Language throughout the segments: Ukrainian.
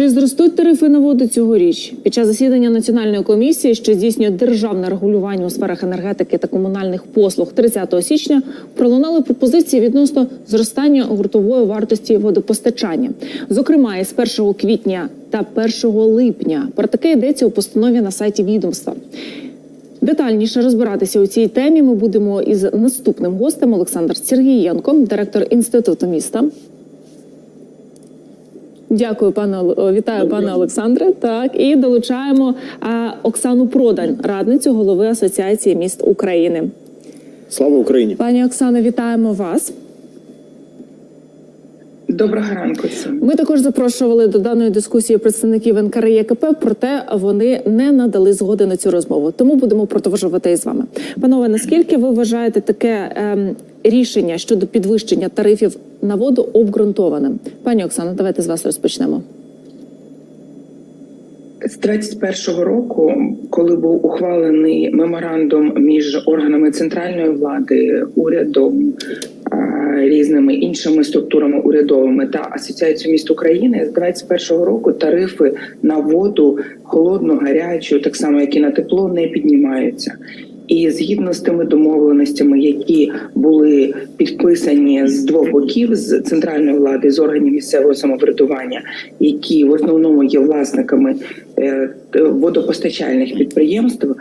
Чи зростуть тарифи на воду цьогоріч? Під час засідання національної комісії, що здійснює державне регулювання у сферах енергетики та комунальних послуг 30 січня, пролунали пропозиції відносно зростання гуртової вартості водопостачання. Зокрема, із 1 квітня та 1 липня. Про таке йдеться у постанові на сайті відомства. Детальніше розбиратися у цій темі ми будемо із наступним гостем Олександр Сергієнко, директор інституту міста. Дякую, пане вітаю, пане Олександре. Так і долучаємо а, Оксану Продань, радницю голови Асоціації міст України. Слава Україні! Пані Оксано, вітаємо вас. Доброго ранку всім. Ми також запрошували до даної дискусії представників НКРЄКП, проте вони не надали згоди на цю розмову. Тому будемо продовжувати із вами. Панове, наскільки ви вважаєте таке ем, рішення щодо підвищення тарифів на воду обґрунтованим? Пані Оксано, давайте з вас розпочнемо. З 31-го року, коли був ухвалений меморандум між органами центральної влади, урядом, різними іншими структурами урядовими та асоціацією міст України, з 21-го року тарифи на воду холодну, гарячу, так само як і на тепло, не піднімаються. І згідно з тими домовленостями, які були підписані з двох боків з центральної влади, з органів місцевого самоврядування, які в основному є власниками е, водопостачальних підприємств,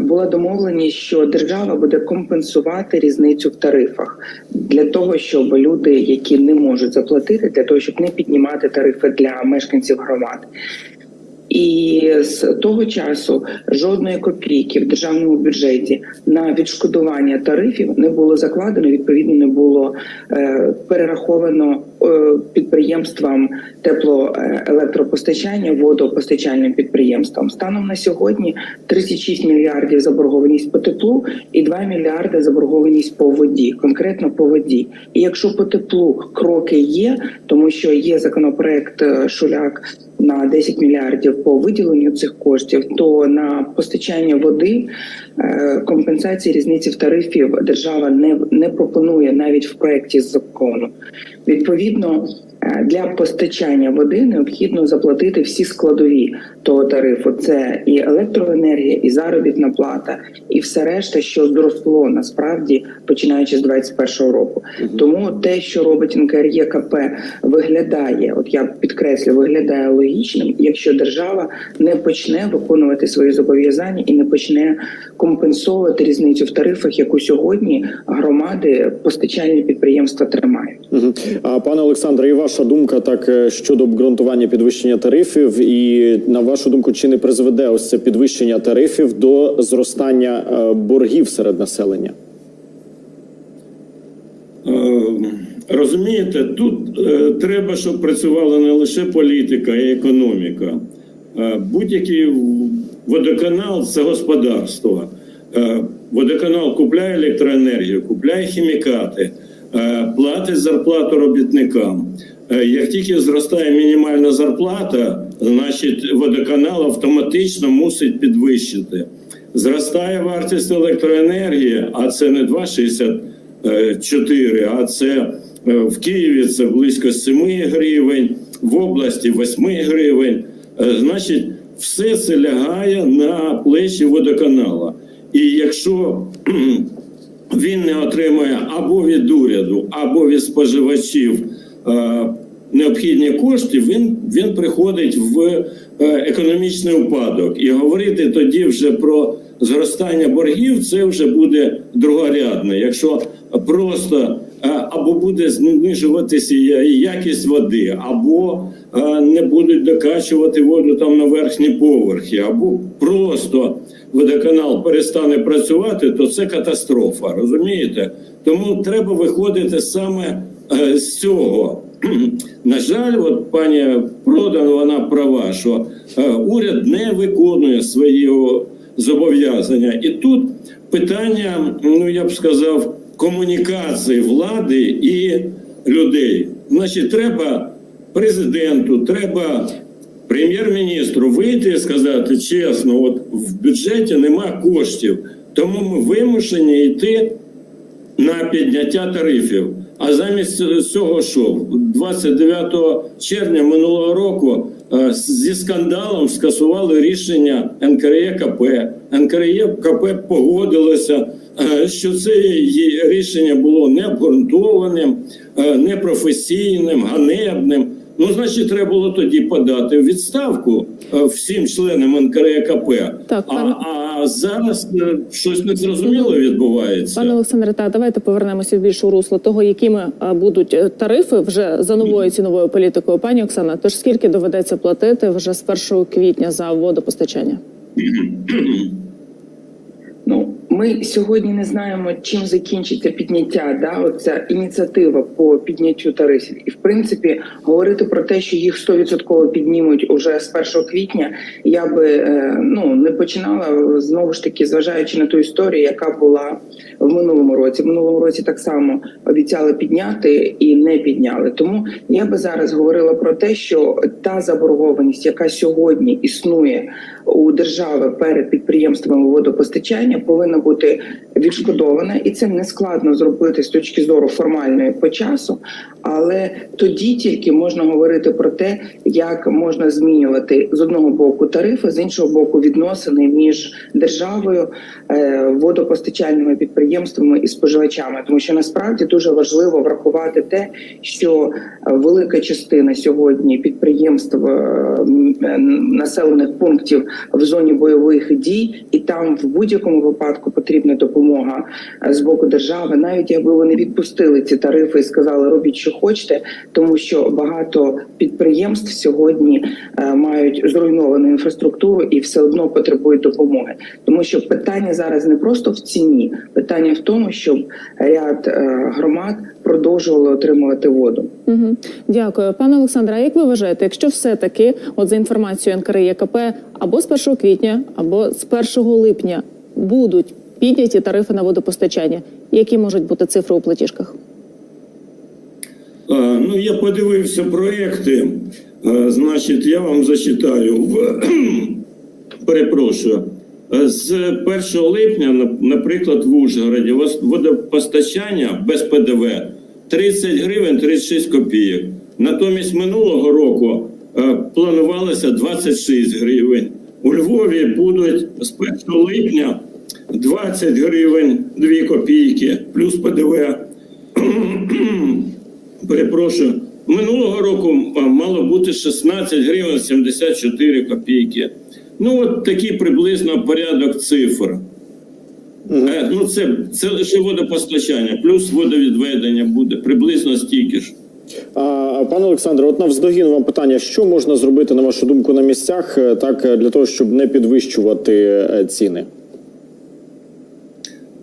була домовленість, що держава буде компенсувати різницю в тарифах для того, щоб люди, які не можуть заплатити, для того, щоб не піднімати тарифи для мешканців громад. І з того часу жодної копійки в державному бюджеті на відшкодування тарифів не було закладено. Відповідно, не було е, перераховано е, підприємствам теплоелектропостачання, водопостачальним підприємствам. Станом на сьогодні 36 мільярдів заборгованість по теплу і 2 мільярди заборгованість по воді, конкретно по воді. І якщо по теплу кроки є, тому що є законопроект е, Шуляк на 10 мільярдів по виділенню цих коштів, то на постачання води е, компенсації різниці в тарифів держава не, не пропонує навіть в проєкті закону. Відповідно, для постачання води необхідно заплатити всі складові того тарифу: це і електроенергія, і заробітна плата, і все решта, що зросло насправді починаючи з 2021 року. Тому те, що робить НКРЄКП, виглядає, от я підкреслю, виглядає логічним, якщо держава не почне виконувати свої зобов'язання і не почне компенсовувати різницю в тарифах, яку сьогодні громади постачальні підприємства тримають. А пане Олександре, і ваша думка так е, щодо обґрунтування підвищення тарифів, і на вашу думку, чи не призведе ось це підвищення тарифів до зростання е, боргів серед населення? Е, Розумієте, тут треба, щоб працювала не лише політика і економіка. Будь-який водоканал це господарство. Водоканал купляє електроенергію, купляє хімікати, платить зарплату робітникам. Е, Як тільки зростає мінімальна зарплата, значить водоканал автоматично мусить підвищити. Зростає вартість електроенергії, а це не 2,64, а це е, в Києві це близько 7 гривень, в області 8 гривень. Е, Значить, все це лягає на плечі водоканала. І якщо він не отримує або від уряду, або від споживачів е, необхідні кошти, він, він приходить в е, економічний упадок. І говорити тоді вже про зростання боргів, це вже буде другорядне. Якщо просто е, або буде знижуватися якість води, або не будуть докачувати воду там на верхні поверхи, або просто водоканал перестане працювати, то це катастрофа. Розумієте? Тому треба виходити саме е, з цього. На жаль, от пані Продан, вона права, що е, уряд не виконує свої зобов'язання. І тут питання, ну я б сказав, комунікації влади і людей. Значить, треба президенту, треба прем'єр-міністру вийти і сказати чесно: от в бюджеті нема коштів, тому ми вимушені йти на підняття тарифів. А замість цього що? 29 червня минулого року е, зі скандалом скасували рішення НКРЕКП. НКРЕКП погодилося, е, що це рішення було необґрунтованим, е, непрофесійним, ганебним. Ну, значить, треба було тоді подати відставку е, всім членам НКРЕКП. Так, а, пане- а зараз е, щось незрозуміло відбувається. Пане Олександре, та давайте повернемося в більше русло того, якими будуть е, тарифи вже за новою ціновою політикою. Пані Оксана, тож скільки доведеться платити вже з 1 квітня за водопостачання? Ну, ми сьогодні не знаємо, чим закінчиться підняття. Да, оця ініціатива по підняттю тарифів. І в принципі, говорити про те, що їх 100% піднімуть уже з 1 квітня, я би е, ну не починала знову ж таки, зважаючи на ту історію, яка була в минулому році. В минулому році так само обіцяли підняти і не підняли. Тому я би зараз говорила про те, що та заборгованість, яка сьогодні існує у держави перед підприємствами водопостачання, повинна бути відшкодована, і це не складно зробити з точки зору формальної по часу. Але тоді тільки можна говорити про те, як можна змінювати з одного боку тарифи, з іншого боку, відносини між державою, е, водопостачальними підприємствами і споживачами, тому що насправді дуже важливо врахувати те, що е, велика частина сьогодні підприємств е, е, населених пунктів в зоні бойових дій, і там в будь-якому випадку потрібна допомога з боку держави, навіть якби вони відпустили ці тарифи і сказали, робіть, що хочете, тому що багато підприємств сьогодні мають зруйновану інфраструктуру і все одно потребують допомоги, тому що питання зараз не просто в ціні, питання в тому, щоб ряд е, громад продовжували отримувати воду. Угу. Дякую, пане Олександре. А як ви вважаєте, якщо все таки, от за інформацією НКРЄКП, або з 1 квітня, або з 1 липня будуть підняті тарифи на водопостачання, які можуть бути цифри у платіжках? А, Ну, я подивився проекти. А, Значить, я вам зачитаю. В... Перепрошую. Е, З 1 липня, наприклад, в Ужгороді водопостачання без ПДВ 30 гривень 36 копійок. Натомість минулого року е, планувалося 26 гривень. У Львові будуть з 1 липня 20 гривень 2 копійки плюс ПДВ. Перепрошую, минулого року мало бути 16 гривень 74 копійки. Ну, от такий приблизно порядок цифр. Е, ну, це, це лише водопостачання, плюс водовідведення буде приблизно стільки ж. А пане Олександре, от навздогін вам питання: що можна зробити на вашу думку на місцях, е, так е, для того, щоб не підвищувати е, ціни?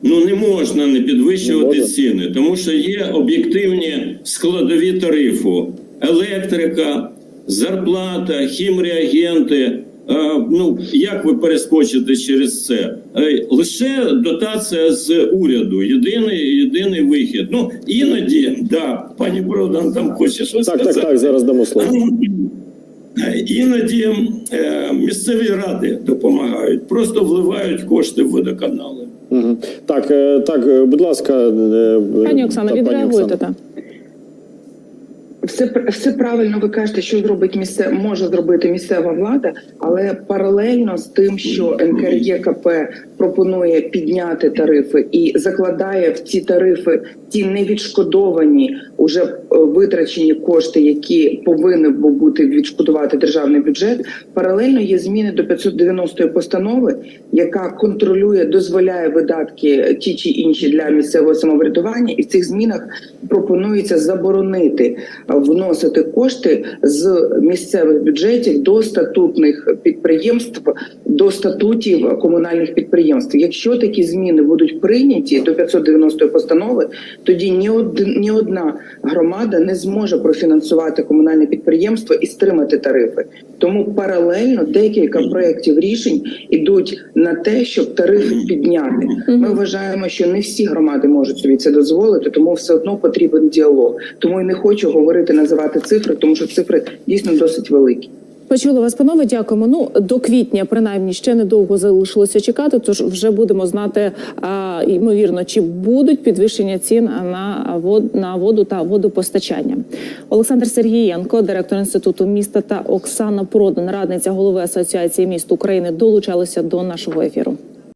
Ну не можна не підвищувати Не ціни, тому що є об'єктивні складові тарифу: електрика, зарплата, хімреагенти. Е, Ну як ви перескочите через це? Е, Лише дотація з уряду. Єдиний єдиний вихід. Ну іноді да, пані Бродан там хоче щось Так, так, сказати. так. Зараз дамо слово. Е, Іноді е, місцеві ради допомагають, просто вливають кошти в водоканали. Мгм. Так, е, так, будь ласка, е, Пані Оксана, та, відреагуйте так. Все все правильно ви кажете, що зробить місце може зробити місцева влада, але паралельно з тим, що НКРЄКП пропонує підняти тарифи і закладає в ці тарифи ті невідшкодовані уже е, витрачені кошти, які повинні бу- бути відшкодувати державний бюджет. Паралельно є зміни до 590 постанови, яка контролює, дозволяє видатки ті чи інші для місцевого самоврядування, і в цих змінах пропонується заборонити вносити кошти з місцевих бюджетів до статутних підприємств, до статутів комунальних підприємств. Якщо такі зміни будуть прийняті до 590 постанови, тоді ні од, ні одна громада не зможе профінансувати комунальне підприємство і стримати тарифи. Тому паралельно декілька проєктів рішень ідуть на те, щоб тарифи підняти. Ми вважаємо, що не всі громади можуть собі це дозволити, тому все одно потрібен діалог. Тому і не хочу говорити називати цифри, тому що цифри дійсно досить великі. Почули вас, панове. Дякуємо. Ну до квітня, принаймні, ще недовго залишилося чекати. Тож вже будемо знати а, ймовірно, чи будуть підвищення цін на вод на воду та водопостачання. Олександр Сергієнко, директор інституту міста, та Оксана Продан, радниця голови Асоціації міст України, долучалися до нашого ефіру.